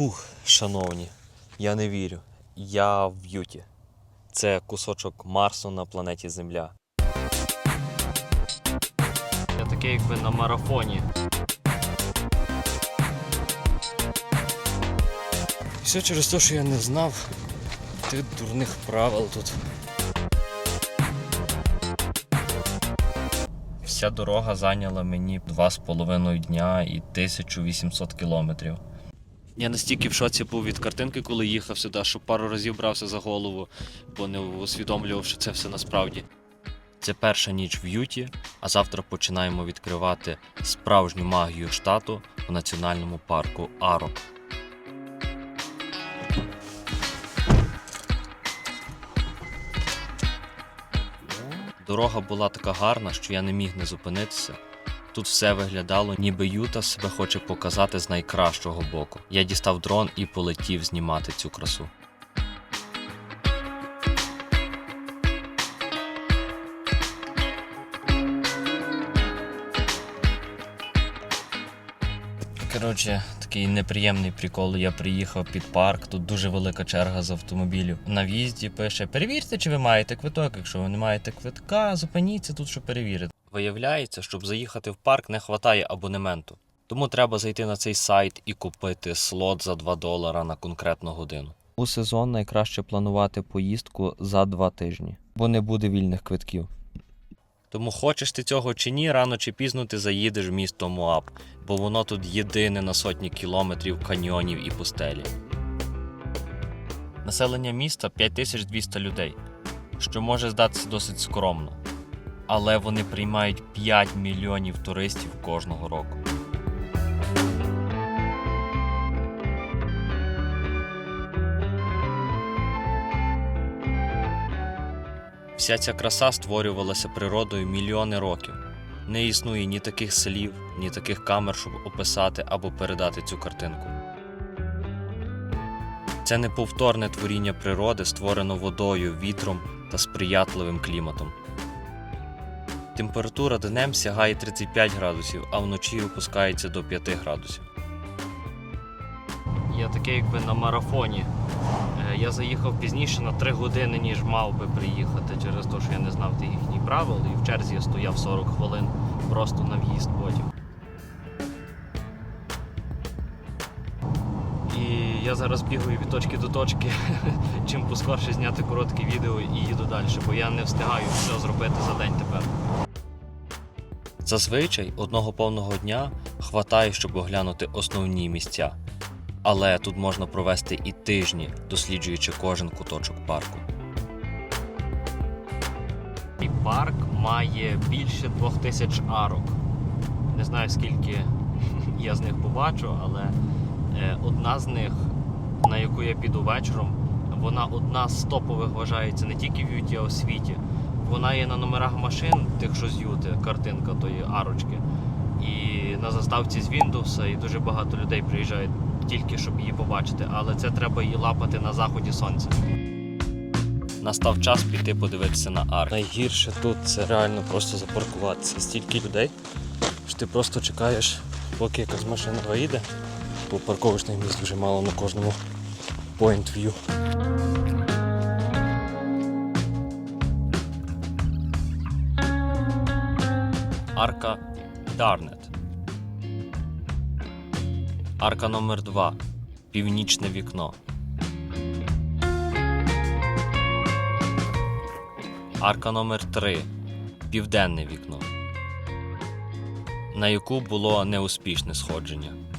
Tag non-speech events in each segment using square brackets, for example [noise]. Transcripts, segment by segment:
Фух, шановні, я не вірю. Я в Юті. Це кусочок Марсу на планеті Земля. Я такий якби на марафоні. Все через те, що я не знав тих дурних правил тут. Вся дорога зайняла мені 2,5 дня і 1800 кілометрів. Я настільки в шоці був від картинки, коли їхав сюди, що пару разів брався за голову, бо не усвідомлював, що це все насправді. Це перша ніч в Юті, а завтра починаємо відкривати справжню магію штату в національному парку Арок. Дорога була така гарна, що я не міг не зупинитися. Тут все виглядало, ніби Юта себе хоче показати з найкращого боку. Я дістав дрон і полетів знімати цю красу. Коротше, такий неприємний прикол. Я приїхав під парк. Тут дуже велика черга з автомобілів. На в'їзді пише: перевірте, чи ви маєте квиток. Якщо ви не маєте квитка, зупиніться тут, щоб перевірити. Виявляється, щоб заїхати в парк, не вистачає абонементу. Тому треба зайти на цей сайт і купити слот за 2 долара на конкретну годину. У сезон найкраще планувати поїздку за 2 тижні, бо не буде вільних квитків. Тому хочеш ти цього чи ні, рано чи пізно ти заїдеш в місто Моаб, бо воно тут єдине на сотні кілометрів каньйонів і пустелі. Населення міста 5200 людей, що може здатися досить скромно. Але вони приймають 5 мільйонів туристів кожного року. Вся ця краса створювалася природою мільйони років. Не існує ні таких слів, ні таких камер, щоб описати або передати цю картинку. Це неповторне творіння природи, створено водою, вітром та сприятливим кліматом. Температура днем сягає 35 градусів, а вночі опускається до 5 градусів. Я такий якби на марафоні. Е, Я заїхав пізніше на 3 години, ніж мав би приїхати через те, що я не знав тих їхніх правил, і в черзі я стояв 40 хвилин просто на в'їзд потім. І я зараз бігаю від точки до точки, [laughs] чим поскорше зняти коротке відео і їду далі, бо я не встигаю все зробити за день тепер. Зазвичай одного повного дня хватає, щоб оглянути основні місця. Але тут можна провести і тижні, досліджуючи кожен куточок парку. І парк має більше двох тисяч арок. Не знаю скільки [laughs] я з них побачу, але е, одна з них, на яку я піду вечором, вона одна з топових вважається не тільки в Юті, а у світі. Вона є на номерах машин, тих, що з Юти, картинка тої арочки. І на заставці з Windows, і дуже багато людей приїжджають тільки щоб її побачити, але це треба її лапати на заході сонця. Настав час піти подивитися на арк. Найгірше тут це реально просто запаркуватися. Стільки людей, що ти просто чекаєш, поки якась машина виїде, бо парковочних місць дуже мало на кожному point view. Арка Дарнет. Арка номер 2 Північне вікно. Арка номер 3 Південне вікно. На яку було неуспішне сходження.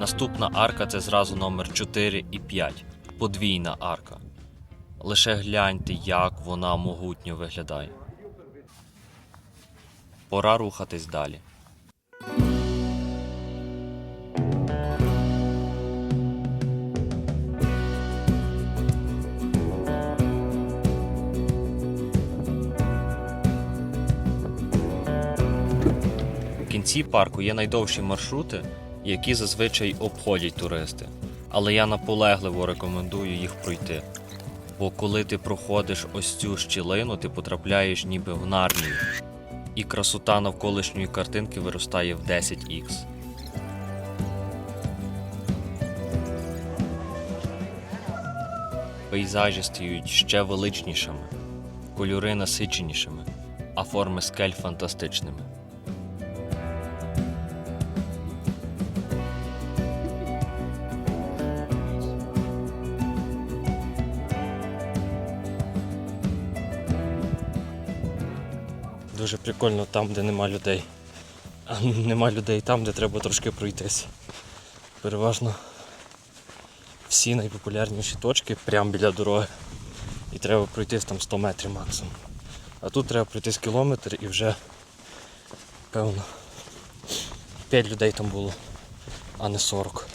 Наступна арка це зразу номер 4 і 5. Подвійна арка. Лише гляньте, як вона могутньо виглядає. Пора рухатись далі. У кінці парку є найдовші маршрути, які зазвичай обходять туристи. Але я наполегливо рекомендую їх пройти. Бо коли ти проходиш ось цю щілину, ти потрапляєш ніби в нарнію. І красота навколишньої картинки виростає в 10х. Пейзажі стають ще величнішими, кольори насиченішими, а форми скель фантастичними. Дуже прикольно там, де нема людей. А нема людей там, де треба трошки пройтися. Переважно всі найпопулярніші точки прямо біля дороги. І треба пройти там 100 метрів максимум. А тут треба пройти кілометр і вже, певно, 5 людей там було, а не 40.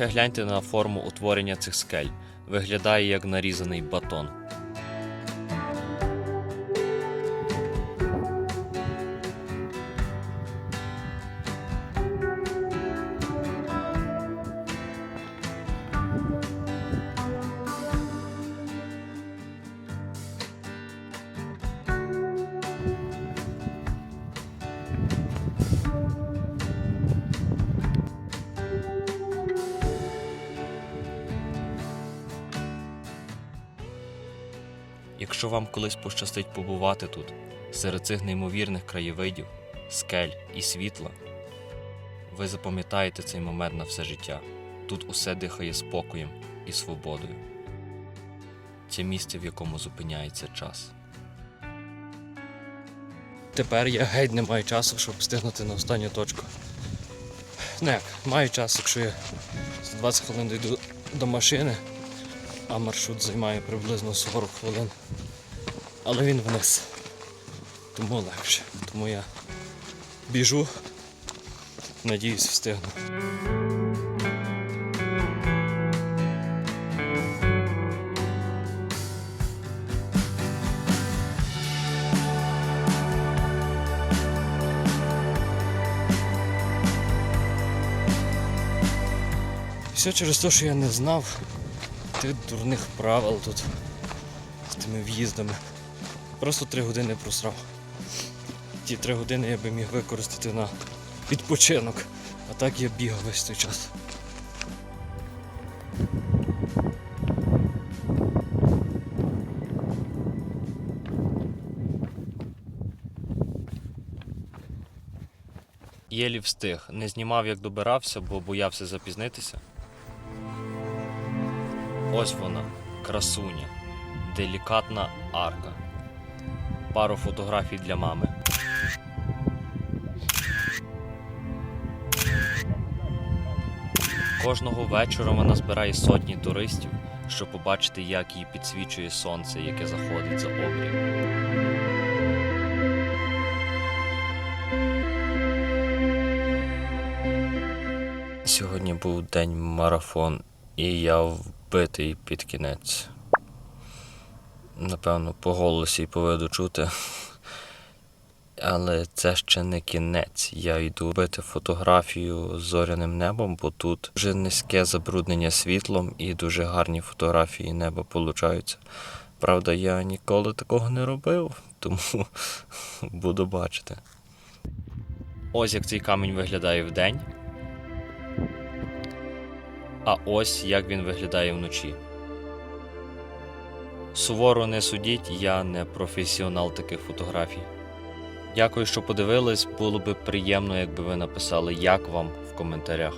Лише гляньте на форму утворення цих скель. Виглядає як нарізаний батон. Якщо вам колись пощастить побувати тут, серед цих неймовірних краєвидів, скель і світла, ви запам'ятаєте цей момент на все життя. Тут усе дихає спокоєм і свободою. Це місце, в якому зупиняється час. Тепер я геть не маю часу, щоб встигнути на останню точку. Ну як, маю час, якщо я за 20 хвилин дійду до машини, а маршрут займає приблизно 40 хвилин. Але він вниз. Тому легше. Тому я біжу. Надіюсь, встигну. Все через те, що я не знав тих дурних правил тут з тими в'їздами. Просто три години просрав. Ті три години я би міг використати на відпочинок, а так я бігав весь той час. Єлі встиг, не знімав, як добирався, бо боявся запізнитися. Ось вона, красуня, делікатна арка. Пару фотографій для мами. Кожного вечора вона збирає сотні туристів, щоб побачити, як її підсвічує сонце, яке заходить за обрій. Сьогодні був день марафон, і я вбитий під кінець. Напевно, по голосі і по чути. Але це ще не кінець. Я йду робити фотографію з зоряним небом, бо тут дуже низьке забруднення світлом і дуже гарні фотографії неба получаються. Правда, я ніколи такого не робив, [laughs] тому буду бачити. Ось як цей камінь виглядає вдень. А ось як він виглядає вночі. Суворо не судіть, я не професіонал таких фотографій. Дякую, що подивились. Було би приємно, якби ви написали, як вам в коментарях.